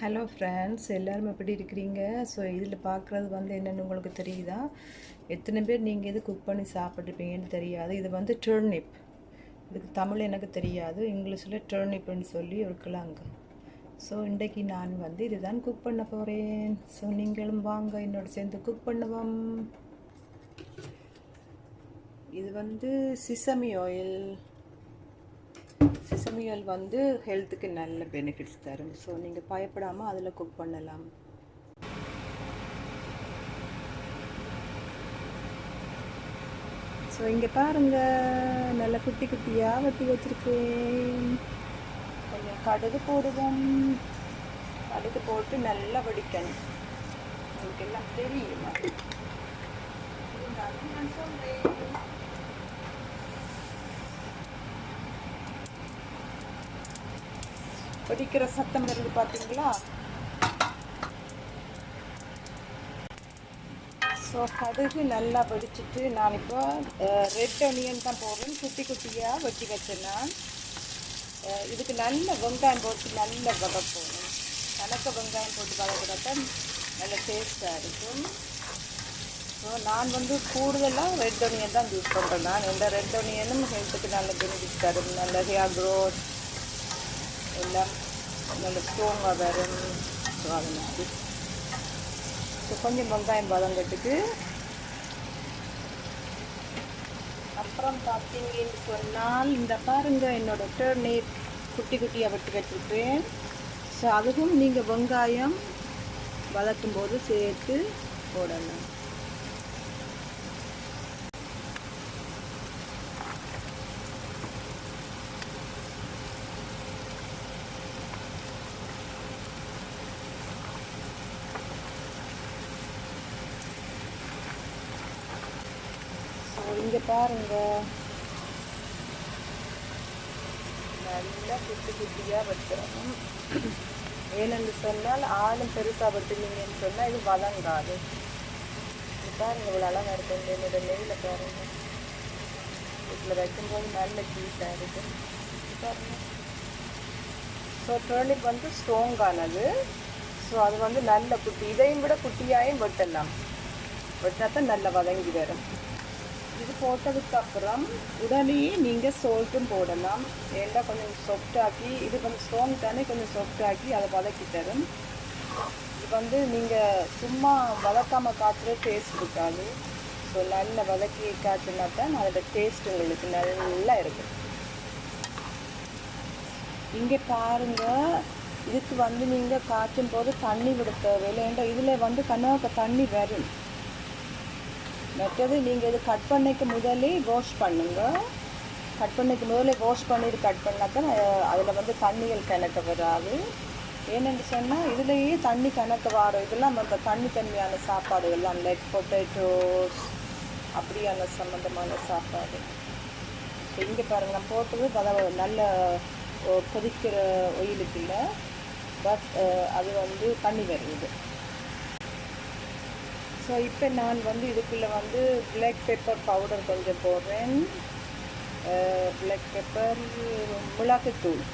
Hello friends எல்லோரும் எப்படி இருக்கிறீங்க? ஸோ இதில் பார்க்குறது வந்து என்னென்னு உங்களுக்கு தெரியுதா? எத்தனை பேர் நீங்கள் இது குக் பண்ணி சாப்பிட்ருப்பீங்கன்னு தெரியாது. இது வந்து டர்னிப் இதுக்கு தமிழ் எனக்கு தெரியாது. இங்கிலீஷில் டர்னிப்னு சொல்லி இருக்குலாங்க ஸோ இன்றைக்கு நான் வந்து இதுதான் குக் பண்ண போகிறேன் ஸோ நீங்களும் வாங்க. என்னோட சேர்ந்து குக் பண்ணுவோம். இது வந்து சிசமி ஆயில் சிசமி ஆயில் வந்து ஹெல்த்துக்கு நல்ல பெனிஃபிட்ஸ் தரும். ஸோ நீங்கள் பயப்படாமல் அதில் குக் பண்ணலாம். ஸோ இங்கே பாருங்க. நல்லா குட்டி குட்டியாக வெட்டி வச்சுருக்கேன். கொஞ்சம் கடுகு போடுவோம். கடுகு போட்டு நல்லா வடிக்கணும். உங்களுக்கு எல்லாம் தெரியுமா? நான் வெடிக்கிற சத்தம் இருந்து பார்த்தீங்களா ஸோ கடுகு நல்லா வெடிச்சிட்டு நான் இப்போ ரெட் ஒனியன் தான் போடுறேன். குட்டி குட்டியாக வெட்டி வச்சேன் நான். இதுக்கு நல்ல வெங்காயம் போட்டு நல்ல வதக்கணும் கணக்க வெங்காயம் போட்டு வதக்கிறப்ப நல்ல டேஸ்ட்டாக இருக்கும். ஸோ நான் வந்து கூடுதலாக ரெட் ஒனியன் தான் யூஸ் பண்ணுறேன் நான். எந்த ரெட் ஒனியனும் ஹெல்த்துக்கு நல்ல பெனிஃபிட் தரும். நல்ல ஹேர் க்ரோத் எல்லாம் நல்ல ஸ்ட்ராங்காக வரும். ஸோ அது மாதிரி ஸோ கொஞ்சம் வெங்காயம் வதங்கட்டுக்கு அப்புறம் பார்த்தீங்கன்னு சொன்னால் இந்த பாருங்கள் என்னோட டர்னேட் குட்டி குட்டியாக வெட்டி வச்சுருப்பேன் ஸோ அதுவும் நீங்கள் வெங்காயம் வதக்கும் போது சேர்த்து போடணும் ஸோ இங்கே பாருங்க. நல்லா குட்டி குட்டியாக வெட்டுறோம் ஏனென்று சொன்னால் ஆளும் பெருசாக வெட்டுனீங்கன்னு சொன்னால் இது வதங்காது. பாருங்கள் பாருங்க இவ்வளோ அழகாக இருக்கும் என்னோட நெய்யில் பாருங்க. இதில் வைக்கும்போது நல்ல சீஸாக இருக்குது பாருங்கள் பாருங்க. ஸோ டர்னிப் வந்து ஸ்ட்ராங்கானது ஸோ அது வந்து நல்ல குட்டி. இதையும் விட குட்டியாயும் வெட்டலாம். வெட்டினா தான் நல்லா வதங்கி வரும். இது போட்டதுக்கப்புறம் உடனே உடனேயே நீங்கள் சோல்ட்டும் போடலாம். ஏன்னா கொஞ்சம் soft இது கொஞ்சம் ஸ்ட்ராங் தானே கொஞ்சம் soft அதை வதக்கி தரும் இது வந்து நீங்கள் சும்மா வதக்காமல் காய்ச்சல டேஸ்ட் இருக்காது. ஸோ நல்ல வதக்கி காய்ச்சினா தான் அதோட டேஸ்ட் உங்களுக்கு நல்லா இருக்கும். இங்கே பாருங்கள் இதுக்கு வந்து நீங்கள் காய்ச்சும் போது தண்ணி விட தேவையில்லை. ஏன்டா இதில் வந்து கண்ணாக்க தண்ணி வரும். மற்றது நீங்கள் இது கட் பண்ணிக்கு முதலே வாஷ் பண்ணுங்கள் கட் பண்ணிக்கு முதலே வாஷ் பண்ணிட்டு கட் பண்ணால் தான் அதில் வந்து தண்ணிகள் கணக்க வராது. ஏனென்று சொன்னால் இதுலேயே தண்ணி கணக்கு வரும். இதெல்லாம் அந்த தண்ணி தன்மையான சாப்பாடுகள்லாம் லைக் பொட்டேட்டோஸ் அப்படியான சம்மந்தமான சாப்பாடு. இங்கே பாருங்க நான் போட்டது பதவ நல்ல கொதிக்கிற ஒயிலுக்கு இல்லை பட் அது வந்து தண்ணி வருது. ஸோ இப்போ நான் வந்து இதுக்குள்ளே வந்து பிளாக் பெப்பர் பவுடர் கொஞ்சம் போடுறேன். பிளாக் பெப்பர் மிளகுத்தூள்.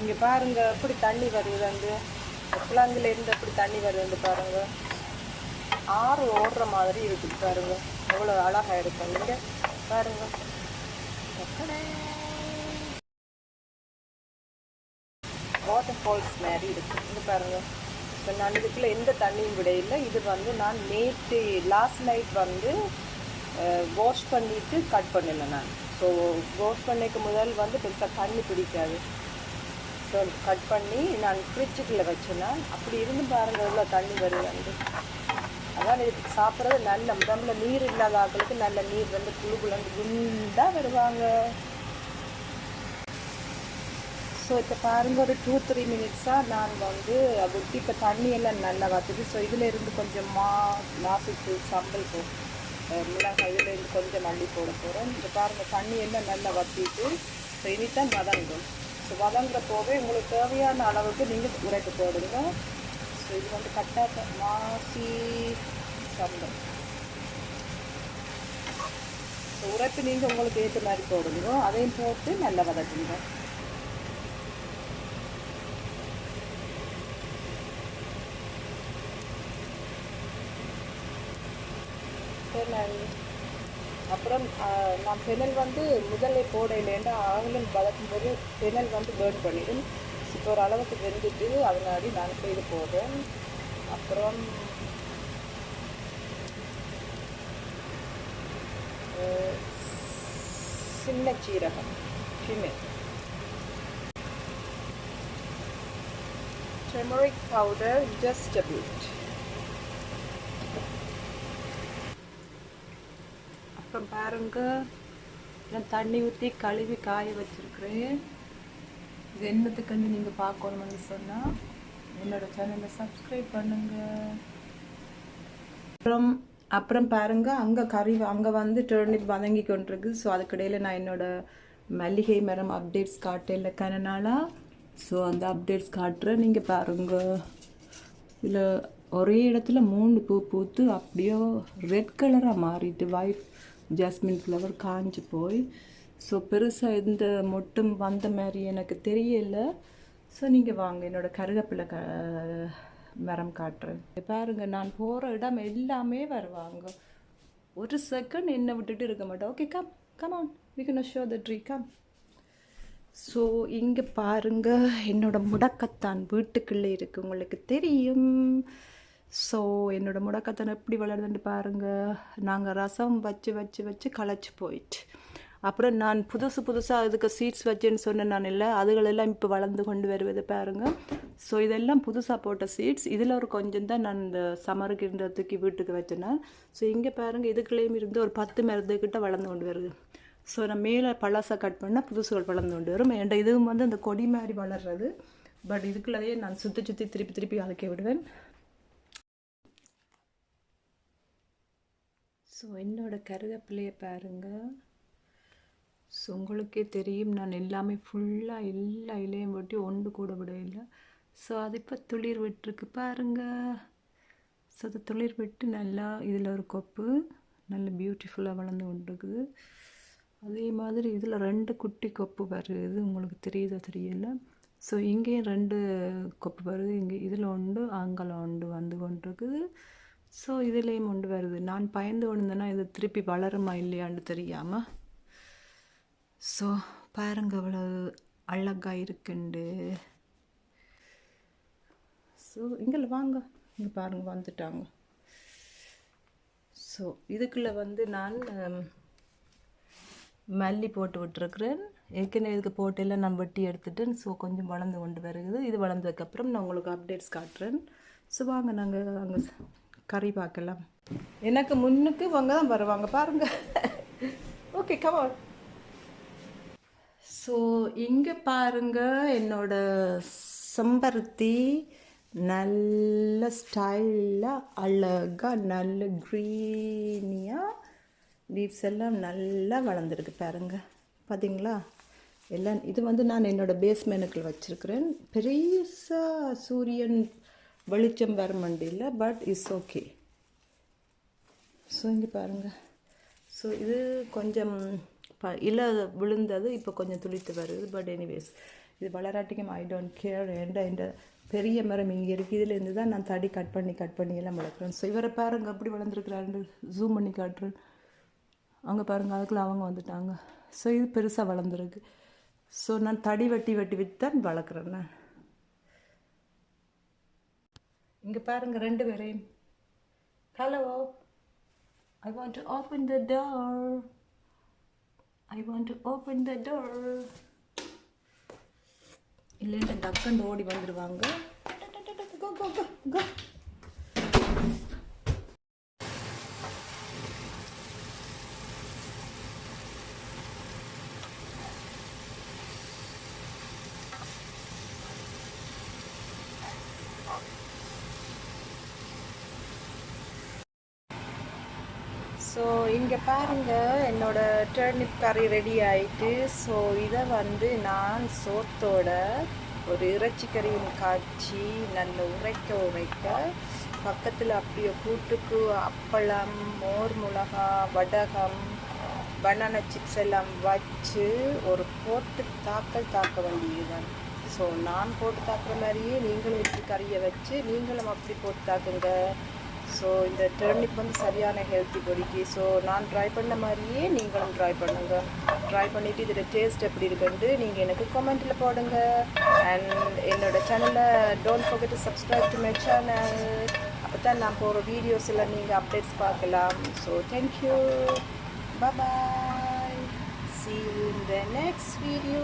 இங்கே பாருங்கள் எப்படி தண்ணி வருது வந்து குழாங்குலேருந்து எப்படி தண்ணி வருது வந்து பாருங்கள் ஆறு ஓடுற மாதிரி இருக்குது பாருங்கள் எவ்வளோ அழகாக இருக்கும் நீங்கள் பாருங்க. வாட்டர் ஃபால்ஸ் மாதிரி இருக்குது இங்கே பாருங்கள் இப்போ நான் இதுக்குள்ளே எந்த தண்ணியும் விட இல்லை. இது வந்து நான் நேற்று லாஸ்ட் நைட் வந்து வாஷ் பண்ணிவிட்டு கட் பண்ணலை நான். ஸோ வாஷ் பண்ணிக்க முதல் வந்து பெருசாக தண்ணி பிடிக்காது. ஸோ கட் பண்ணி நான் ஃப்ரிட்ஜுக்குள்ளே வச்சேன்னா அப்படி இருந்து பாருங்கள் எவ்வளோ தண்ணி வருது வந்து. அதான் இதுக்கு சாப்பிட்றது நல்ல உடம்புல நீர் இல்லாத ஆக்களுக்கு நல்ல நீர் வந்து குழு குழந்து குண்டாக வருவாங்க. ஸோ இப்போ பாருங்கள் ஒரு டூ த்ரீ மினிட்ஸாக நான் வந்து விட்டு இப்போ தண்ணி எல்லாம் நல்லா வத்துது. ஸோ இதில் இருந்து கொஞ்சம் மா நாசிக்கு சம்பல் போ மிளகாய் இதில் இருந்து கொஞ்சம் மல்லி போட போகிறேன் இந்த பாருங்கள் தண்ணி எல்லாம் நல்லா வத்திட்டு ஸோ இனித்தான் வதங்கும் ஸோ வதங்குற போவே உங்களுக்கு தேவையான அளவுக்கு நீங்கள் உரைக்கு போடுங்க. ஸோ இது வந்து கட்டாக மாசி சம்பல். ஸோ உரைப்பு நீங்கள் உங்களுக்கு ஏற்ற மாதிரி போடுங்க. அதையும் போட்டு நல்லா வதக்குங்க. அப்புறம் நான் ஃபெனல் வந்து முதலே போடையிலேருந்து ஆங்கிலம் வதக்கும் போது பெனல் வந்து பேர்ன் பண்ணிடும். இப்போ ஒரு அளவுக்கு வெந்துட்டு அதனாடி நான் செய்து இது போடுறேன். அப்புறம் சின்ன சீரகம் சின்ன. Turmeric powder just a bit. அப்புறம் பாருங்க. நான் தண்ணி ஊற்றி கழுவி காய வச்சுருக்குறேன். இது என்னத்துக்குன்னு நீங்கள் பார்க்கணும்னு சொன்னால் என்னோடய சேனலை சப்ஸ்கிரைப் பண்ணுங்கள் அப்புறம் அப்புறம் பாருங்க அங்கே கறி அங்கே வந்து டர்னிப் வதங்கி கொண்டிருக்கு. ஸோ அதுக்கிடையில் நான் என்னோடய மல்லிகை மரம் அப்டேட்ஸ் காட்டல கனனாலா ஸோ அந்த அப்டேட்ஸ் காட்டுறேன். நீங்கள் பாருங்கள் இதில் ஒரே இடத்துல மூணு பூ பூத்து அப்படியோ ரெட் கலராக மாறிட்டு வைஃப் ஜாஸ்மின் ஃப்ளவர் காஞ்சி போய் ஸோ பெருசாக இந்த மொட்டும் வந்த மாதிரி எனக்கு தெரியல. ஸோ நீங்கள் வாங்க என்னோட கருகப்பிள்ளை க மரம் காட்டுறேன். பாருங்கள் நான் போகிற இடம் எல்லாமே வருவாங்க. ஒரு செகண்ட் என்னை விட்டுட்டு இருக்க மாட்டேன். Okay come come on we can show the tree come so இங்கே பாருங்க என்னோடய முடக்கத்தான் வீட்டுக்குள்ளே இருக்குது உங்களுக்கு தெரியும். ஸோ என்னோடய முடக்கத்தனை எப்படி வளருதுன்னு பாருங்கள் நாங்கள் ரசம் வச்சு வச்சு வச்சு களைச்சி போயிட்டு. அப்புறம் நான் புதுசு புதுசாக அதுக்கு சீட்ஸ் வச்சேன்னு சொன்னேன் நான் இல்லை. அதுகளெல்லாம் இப்போ வளர்ந்து கொண்டு வருவதை பாருங்க. ஸோ இதெல்லாம் புதுசாக போட்ட சீட்ஸ் இதில் ஒரு கொஞ்சம் தான் நான் இந்த சமருக்கு இருந்ததுக்கு வீட்டுக்கு வச்சேன்னா. ஸோ இங்கே பாருங்க இதுக்குள்ளேயும் இருந்து ஒரு பத்து மருந்துக்கிட்ட வளர்ந்து கொண்டு வருது. ஸோ நான் மேலே பழசை கட் பண்ணால் புதுசுகள் வளர்ந்து கொண்டு வரும். என்ட இதுவும் வந்து அந்த கொடி மாதிரி வளர்றது. பட் இதுக்குள்ளேயே நான் சுற்றி சுற்றி திருப்பி திருப்பி அழைக்க விடுவேன். ஸோ என்னோடய கருவேப்பிலையை பாருங்கள் ஸோ உங்களுக்கே தெரியும் நான் எல்லாமே ஃபுல்லாக எல்லா இலையும் வெட்டி ஒன்று கூட விட இல்லை ஸோ அது இப்போ துளிர் விட்டுருக்கு பாருங்கள் ஸோ அது துளிர் விட்டு நல்லா இதில் ஒரு கொப்பு நல்ல பியூட்டிஃபுல்லாக வளர்ந்து கொண்டிருக்குது. அதே மாதிரி இதில் ரெண்டு குட்டி கொப்பு வருது. உங்களுக்கு தெரியுதோ தெரியல. ஸோ இங்கேயும் ரெண்டு கொப்பு வருது. இங்கே இதில் ஒன்று ஆங்கலம் ஒன்று வந்து கொண்டிருக்குது. ஸோ இதுலேயும் ஒன்று வருது. நான் பயந்து கொண்டிருந்தேன்னா இது திருப்பி வளருமா இல்லையான்னு தெரியாமல் ஸோ பாருங்க அவ்வளோ அழகா இருக்குண்டு. ஸோ இங்கே வாங்க. இங்கே பாருங்க வந்துட்டாங்க. ஸோ இதுக்குள்ளே வந்து நான் மல்லி போட்டு விட்டுருக்குறேன். ஏற்கனவே இதுக்கு போட்டெல்லாம் நான் வெட்டி எடுத்துட்டேன். ஸோ கொஞ்சம் வளர்ந்து கொண்டு வருகிறது இது வளர்ந்ததுக்கப்புறம் நான் உங்களுக்கு அப்டேட்ஸ் காட்டுறேன். ஸோ வாங்க நாங்கள் அங்கே கறி பார்க்கலாம் எனக்கு முன்னுக்கு இவங்க தான் வருவாங்க பாருங்க. ஓகே கவர் ஸோ இங்கே பாருங்க என்னோட செம்பருத்தி நல்ல ஸ்டைலாக அழகாக நல்ல க்ரீனியாக லீவ்ஸ் எல்லாம் நல்லா வளர்ந்துருக்கு பாருங்க. பார்த்தீங்களா எல்லாம் இது வந்து நான் என்னோடய பேஸ்மெனுக்குள் வச்சுருக்கிறேன். பெருசாக சூரியன் வெளிச்சம் வர மண்டியில் பட் இட்ஸ் ஓகே ஸோ இங்கே பாருங்கள் ஸோ இது கொஞ்சம் ப இலை விழுந்தது இப்போ கொஞ்சம் துளித்து வருது பட் எனிவேஸ் இது வளராட்டிக்கும் ஐ டோன்ட் கேர் ஏண்டா இந்த பெரிய மரம் இங்கே இருக்குது இதுலேருந்து தான் நான் தடி கட் பண்ணி கட் பண்ணி எல்லாம் வளர்க்குறேன். ஸோ இவரை பாருங்க அப்படி வளர்ந்துருக்குறாரு ஜூம் பண்ணி காட்டுறேன். அங்கே பாருங்க அதுக்குள்ள அவங்க வந்துட்டாங்க. ஸோ இது பெருசாக வளர்ந்துருக்கு. ஸோ நான் தடி வெட்டி வெட்டி விட்டு தான் வளர்க்குறேன் நான். இங்கே பாருங்கள் ரெண்டு பேரையும் hello I want to open the door I want to open the door இல்லைன்ட்டு டக்குன்னு ஓடி வந்துடுவாங்க கோ ஸோ இங்கே பாருங்க என்னோட டர்னிப் கறி ரெடி ஆயிட்டு ஸோ இதை வந்து நான் சோத்தோட ஒரு இறைச்சி காய்ச்சி நல்ல உரைக்க உரைக்க பக்கத்தில் அப்படியே கூட்டுக்கு அப்பளம் மோர் மிளகா வடகம் பனானா சிப்ஸ் எல்லாம் வச்சு ஒரு போட்டு தாக்கல் தாக்க வேண்டியதுதான். ஸோ நான் போட்டு தாக்குற மாதிரியே நீங்களும் இப்படி கறியை வச்சு நீங்களும் அப்படி போட்டு தாக்குங்க. ஸோ இந்த டர்னிப் வந்து சரியான ஹெல்த்தி பொடிக்கு ஸோ நான் ட்ரை பண்ண மாதிரியே நீங்களும் ட்ரை பண்ணுங்க. ட்ரை பண்ணிவிட்டு இதோட டேஸ்ட் எப்படி இருக்குன்ட்டு நீங்கள் எனக்கு கமெண்ட்டில் போடுங்க. அண்ட் என்னோட சேனலை don't forget to subscribe to my channel அப்போ தான் நான் போகிற வீடியோஸில் நீங்கள் அப்டேட்ஸ் பார்க்கலாம். So thank you bye see you in the next video.